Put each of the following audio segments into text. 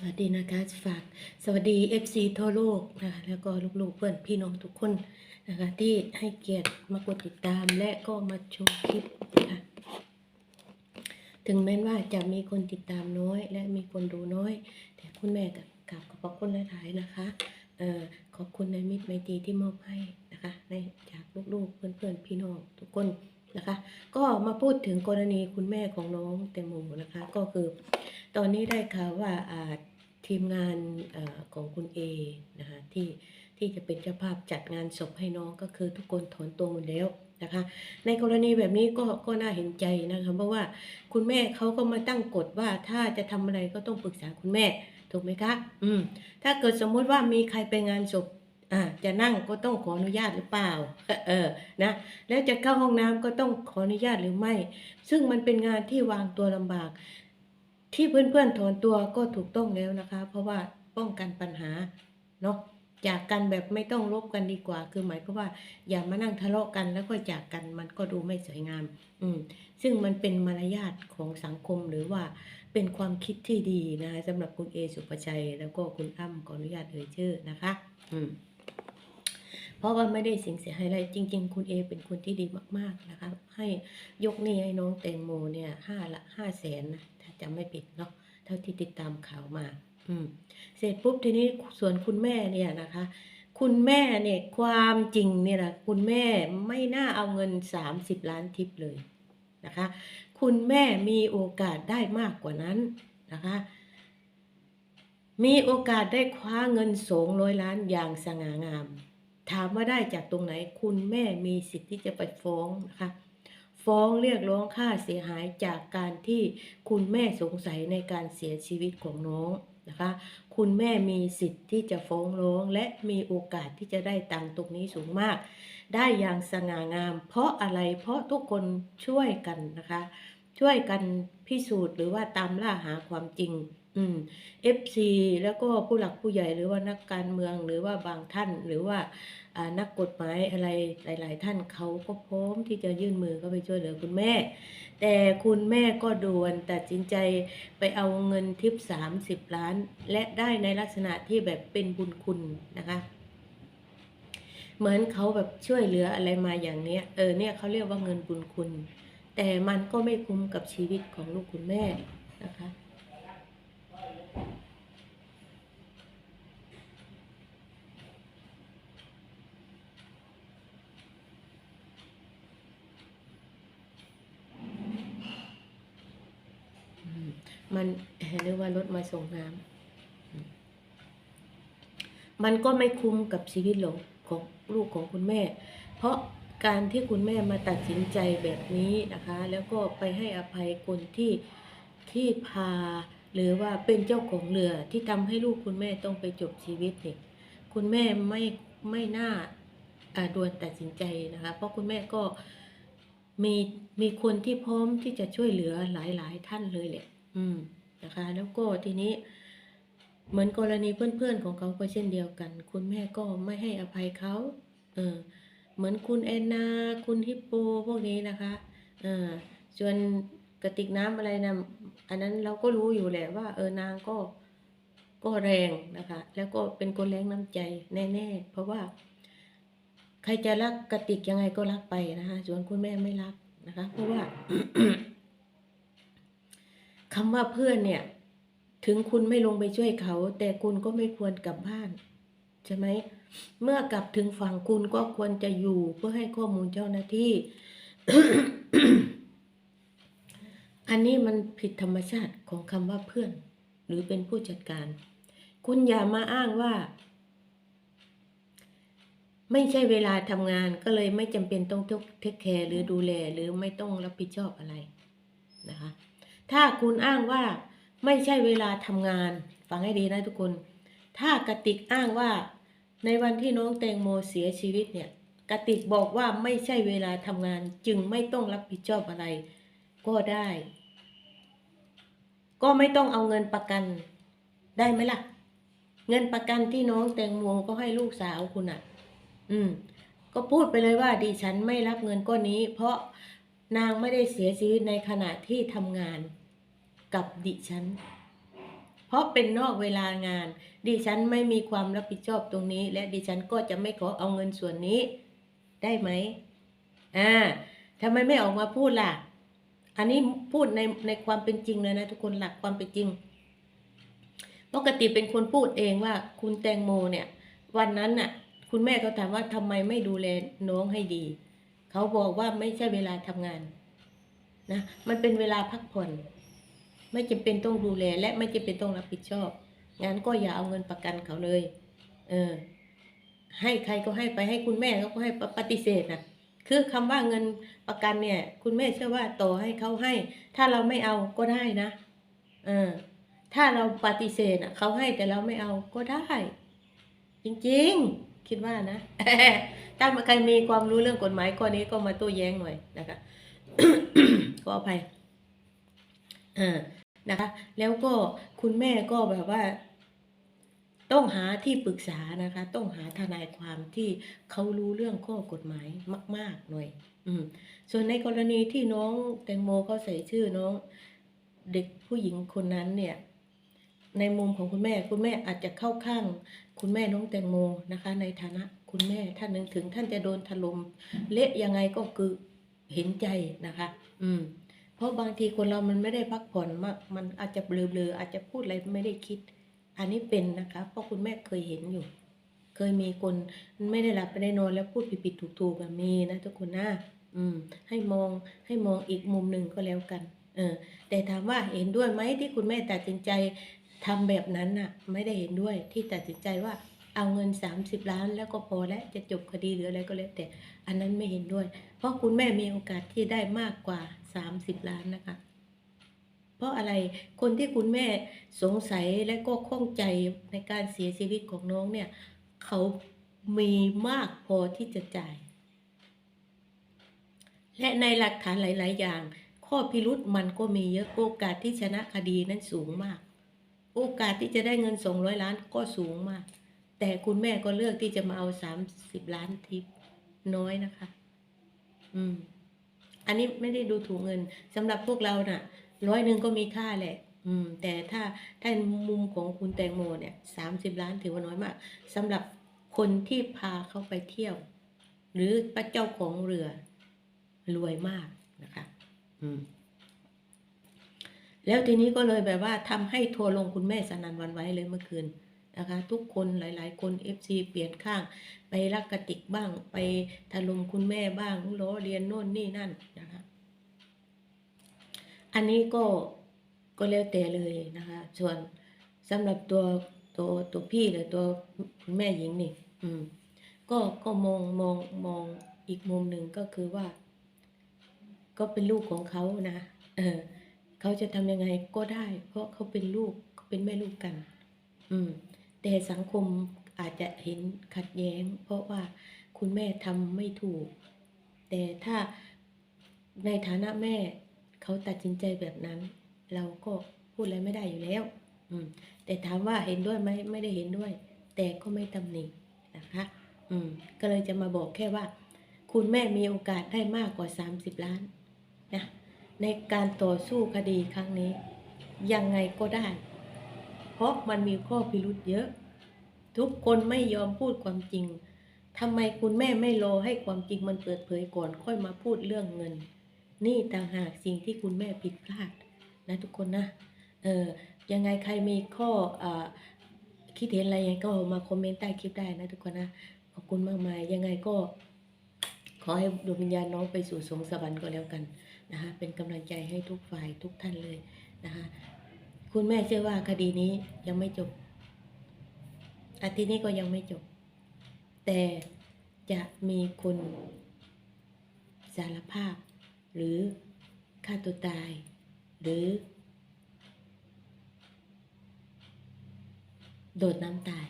สวัสดีนะคะฝากสวัสดี FC ทั่วโลกนะคะแล้วก็ลูกๆเพื่อนพี่น้องทุกคนนะคะที่ให้เกียรติมากดติดตามและก็มาชมคลิปนะคะถึงแม้ว่าจะมีคนติดตามน้อย และมีคนดูน้อย แต่คุณแม่กับกราบขอบพระคุณหลาย ๆ นะคะเอ่อขอบคุณในมิตรไมตรีที่มอบให้นะคะในจากลูกๆเพื่อนๆพี่น้องทุกคนนะคะ ก็มาพูดถึงกรณีคุณแม่ของน้องแตงโมนะคะ ก็คือ ตอนนี้ได้ข่าวว่าอ่า ทีมงานอของคุณเอนะคะที่ที่จะเป็นเจ้าภาพจัดงานศพให้น้องก็คือทุกคนถอนตัวหมดแล้วนะคะ ในกรณีแบบนี้ก็ก็น่าเห็นใจนะคะเพราะว่าคุณแม่เขาก็มาตั้งกฎว่าถ้าจะทำอะไรก็ต้องปรึกษาคุณแม่ถูกไหมคะอืมถ้าเกิดสมมุติว่ามีใครไปงานศพอ่าจะนั่งก็ต้องขออนุญาตหรือเปล่า เออนะแล้วจะเข้าห้องน้ำก็ต้องขออนุญาตหรือไม่ ซึ่งมันเป็นงานที่วางตัวลำบาก ที่เพื่อนๆถอนตัวก็ถูกต้องแล้วนะคะ เพราะว่าป้องกันปัญหาเนาะจากกันแบบไม่ต้องลบกันดีกว่า คือหมายความว่า อย่ามานั่งทะเลาะกันแล้วก็จากกันมันก็ดูไม่สวยงาม อืม ซึ่งมันเป็นมารยาทของสังคมหรือว่าเป็นความคิดที่ดีนะคะสำหรับคุณเอสุภชัย แล้วก็คุณอ้ำขออนุญาตเอ่ยชื่อนะคะ อืม เพราะว่าไม่ได้สิ่งเสียหายอะไรจริง ๆ คุณเอเป็นคนที่ดีมาก ๆนะคะ ให้ยกนี้ให้น้องแตงโมเนี่ยห้าละห้าแสนนะ จำไม่ผิดเนาะเท่าที่ติดตามข่าวมา อืม เสร็จปุ๊บทีนี้ส่วนคุณแม่เนี่ยนะคะ คุณแม่เนี่ยความจริงเนี่ยนะคุณแม่ไม่น่าเอาเงิน 30 ล้านทิปเลยนะคะ คุณแม่มีโอกาสได้มากกว่านั้นนะคะมีโอกาสได้คว้าเงินสองร้อยล้านอย่างสง่างาม ถามว่าได้จากตรงไหน คุณแม่มีสิทธิ์ที่จะไปฟ้องนะคะ ฟ้องเรียกร้องค่าเสียหายจากการที่คุณแม่สงสัยในการเสียชีวิตของน้องนะคะคุณแม่มีสิทธิ์ที่จะฟ้องร้องและมีโอกาสที่จะได้ตังตรงนี้สูงมาก ได้อย่างสง่างาม เพราะอะไรเพราะทุกคนช่วยกันนะคะ ช่วยกันพิสูจน์หรือว่าตามล่าหาความจริงอืม FC แล้วก็ผู้หลักผู้ใหญ่หรือว่านักการเมืองหรือว่าบางท่านหรือว่าอ่านักกฎหมายอะไรหลาย ๆ ท่านเขาก็พร้อมที่จะยื่นมือเข้าไปช่วยเหลือคุณแม่ แต่คุณแม่ก็ด่วนตัดสินใจไปเอาเงินทิปสามสิบล้าน และได้ในลักษณะที่แบบเป็นบุญคุณนะคะเหมือนเขาแบบช่วยเหลืออะไรมาอย่างเนี้ยเออเนี่ยเขาเรียกว่าเงินบุญคุณ แต่มันก็ไม่คุ้มกับชีวิตของลูกคุณแม่นะคะ อืมมั นเอ่อเรียกว่ารถมาส่งน้ำมันก็ไม่คุ้มกับชีวิตหรอกของลูกของคุณแม่ เพราะการที่คุณแม่มาตัดสินใจแบบนี้นะคะ แล้วก็ไปให้อภัยคนที่ที่พา หรือว่าเป็นเจ้าของเรือที่ทำให้ลูกคุณแม่ต้องไปจบชีวิตเนี่ยคุณแม่ไม่ไม่น่าอ่าด่วนตัดสินใจนะคะ เพราะคุณแม่ก็มีมีคนที่พร้อมที่จะช่วยเหลือหลาย ๆ ท่านเลยแหละ อืม นะคะ แล้วก็ทีนี้เหมือนกรณีเพื่อนๆของเขาก็เช่นเดียวกัน คุณแม่ก็ไม่ให้อภัยเขาเออเหมือนคุณแอนนา คุณฮิปโปพวกนี้นะคะเออส่วนกระติกน้ำอะไรนะอันนั้นเราก็รู้อยู่แหละว่า เออนางก็ก็แรงนะคะ แล้วก็เป็นคนแรงน้ำใจแน่ๆเพราะว่า ใครจะรักกระติกยังไงก็รักไปนะคะ ส่วนคุณแม่ไม่รักนะคะ เพราะว่า คำว่าเพื่อนเนี่ย ถึงคุณไม่ลงไปช่วยเขา แต่คุณก็ไม่ควรกลับบ้าน ใช่ไหม เมื่อกลับถึงฝั่งคุณก็ควรจะอยู่เพื่อให้ข้อมูลเจ้าหน้าที่ อันนี้มันผิดธรรมชาติของคำว่าเพื่อน หรือเป็นผู้จัดการ คุณอย่ามาอ้างว่า ไม่ใช่เวลาทำงานก็เลยไม่จำเป็นต้องเทคแคร์หรือดูแลหรือไม่ต้องรับผิดชอบอะไรนะคะ ถ้าคุณอ้างว่าไม่ใช่เวลาทำงาน ฟังให้ดีนะทุกคน ถ้ากติกอ้างว่า ในวันที่น้องแตงโมเสียชีวิตเนี่ยกติกบอกว่าไม่ใช่เวลาทำงาน จึงไม่ต้องรับผิดชอบอะไร ก็ได้ ก็ไม่ต้องเอาเงินประกันได้ไหมล่ะ เงินประกันที่น้องแตงโมก็ให้ลูกสาวคุณอะ อืม ก็พูดไปเลยว่าดิฉันไม่รับเงินก้อนนี้ เพราะนางไม่ได้เสียชีวิตในขณะที่ทำงาน กับดิฉัน เพราะเป็นนอกเวลางาน ดิฉันไม่มีความรับผิดชอบตรงนี้ และดิฉันก็จะไม่ขอเอาเงินส่วนนี้ ได้ไหมอ่าทำไมไม่ออกมาพูดล่ะ อันนี้พูดในในความเป็นจริงเลยนะทุกคนหลักความเป็นจริง ปกติเป็นคนพูดเองว่าคุณแตงโมเนี่ย วันนั้นน่ะ คุณแม่เขาถามว่าทำไมไม่ดูแลน้องให้ดี เขาบอกว่าไม่ใช่เวลาทำงานนะ มันเป็นเวลาพักผ่อน ไม่จำเป็นต้องดูแลและไม่จำเป็นต้องรับผิดชอบงั้นก็อย่าเอาเงินประกันเขาเลย เออ ให้ใครก็ให้ไปให้คุณแม่เขาก็ให้ปฏิเสธนะคือคำว่าเงินประกันเนี่ย คุณแม่เชื่อว่าต่อให้เขาให้ ถ้าเราไม่เอาก็ได้นะเออถ้าเราปฏิเสธอะเขาให้แต่เราไม่เอาก็ได้ จริงๆ คิดว่านะถ้าใครมีความรู้เรื่องกฎหมายข้อนี้ก็มาโต้แย้งหน่อยนะคะขออภัย เอ่านะคะ แล้วก็คุณแม่ก็แบบว่า ต้องหาที่ปรึกษานะคะ ต้องหาทนายความที่เขารู้เรื่องข้อกฎหมายมาก ๆ หน่อย อืม ส่วนในกรณีที่น้องแตงโมเขาใส่ชื่อน้อง เด็กผู้หญิงคนนั้นเนี่ย ในมุมของคุณแม่ คุณแม่อาจจะเข้าข้าง คุณแม่น้องแตงโมนะคะ ในฐานะคุณแม่ท่านหนึ่งถึงท่านจะโดนถล่มเละยังไงก็คือเห็นใจนะคะ อืม เพราะบางทีคนเรามันไม่ได้พักผ่อนมากมันอาจจะเบลอๆอาจจะพูดอะไรไม่ได้คิด อันนี้เป็นนะคะ เพราะคุณแม่เคยเห็นอยู่ เคยมีคนไม่ได้หลับไม่ได้นอนแล้วพูดผิดๆถูกๆอะมีนะทุกคนนะอืม ให้มองให้มองอีกมุมหนึ่งก็แล้วกัน เออ แต่ถามว่าเห็นด้วยไหมที่คุณแม่ตัดสินใจทำแบบนั้นน่ะ ไม่ได้เห็นด้วยที่ตัดสินใจว่า เอาเงิน 30 ล้านแล้วก็พอแล้วจะจบคดีหรืออะไรก็แล้วแต่อันนั้นไม่เห็นด้วย เพราะคุณแม่มีโอกาสที่ได้มากกว่า 30 ล้านนะคะ เพราะอะไรคนที่คุณแม่สงสัยและก็ข้องใจในการเสียชีวิตของน้องเนี่ย เขามีมากพอที่จะจ่าย และในหลักฐานหลาย ๆ อย่าง ข้อพิรุษมันก็มีเยอะโอกาสที่ชนะคดีนั้นสูงมาก โอกาสที่จะได้เงิน 200 ล้านก็สูงมาก แต่คุณแม่ก็เลือกที่จะมาเอา30ล้านทิปน้อยนะคะ อืม อันนี้ไม่ได้ดูถูกเงินสำหรับพวกเราน่ะ ร้อยหนึ่งก็มีค่าแหละ อืม แต่ถ้าถ้ามุมของคุณแตงโมเนี่ยสามสิบล้านถือว่าน้อยมากสำหรับคนที่พาเขาไปเที่ยว หรือพระเจ้าของเรือ รวยมากนะคะ อืมแล้วทีนี้ก็เลยแบบว่าทำให้ทัวร์ลงคุณแม่สนันวันไว้เลยเมื่อคืน นะคะ ทุกคนหลาย ๆ คน FC เปลี่ยนข้าง ไปรักกติกบ้าง ไปถล่มคุณแม่บ้างล้อเรียนโน่นนี่นั่นนะคะ อันนี้ก็ก็แล้วแต่เลยนะคะ ส่วนสำหรับตัวตัวตัวพี่หรือตัวคุณแม่หญิงนี่ อืม ก็ก็มองมองมองอีกมุมหนึ่งก็คือว่า ก็เป็นลูกของเขานะเออเขาจะทำยังไงก็ได้ เพราะเขาเป็นลูกเป็นแม่ลูกกัน อืม แต่สังคมอาจจะเห็นขัดแย้ง เพราะว่าคุณแม่ทำไม่ถูก แต่ถ้าในฐานะแม่เขาตัดสินใจแบบนั้น เราก็พูดอะไรไม่ได้อยู่แล้ว อืม แต่ถามว่าเห็นด้วยไหมไม่ได้เห็นด้วย แต่ก็ไม่ตำหนินะคะ อืม ก็เลยจะมาบอกแค่ว่า คุณแม่มีโอกาสได้มากกว่า 30 ล้านนะในการต่อสู้คดีครั้งนี้ ยังไงก็ได้ เพราะมันมีข้อพิรุษเยอะ ทุกคนไม่ยอมพูดความจริงทำไมคุณแม่ไม่รอให้ความจริงมันเปิดเผยก่อนค่อยมาพูดเรื่องเงิน นี่ต่างหากสิ่งที่คุณแม่ผิดพลาดนะทุกคนนะเออยังไงใครมีข้ออาคิดเห็นอะไรยังไงก็มาคอมเมนต์ใต้คลิปได้นะทุกคนนะขอบคุณมากมายยังไงก็ ขอให้ดวงวิญญาณน้องไปสู่สวงสวรรค์ก็แล้วกันนะคะเป็นกำลังใจให้ทุกฝ่ายทุกท่านเลยนะคะ คุณแม่เชื่อว่าคดีนี้ยังไม่จบ อาทิตย์นี้ก็ยังไม่จบ แต่จะมีคนสารภาพ หรือฆ่าตัวตาย หรือ โดดน้ำตาย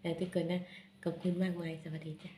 แล้วทุกคนนะ ขอบคุณมากมาย สวัสดีจ้ะ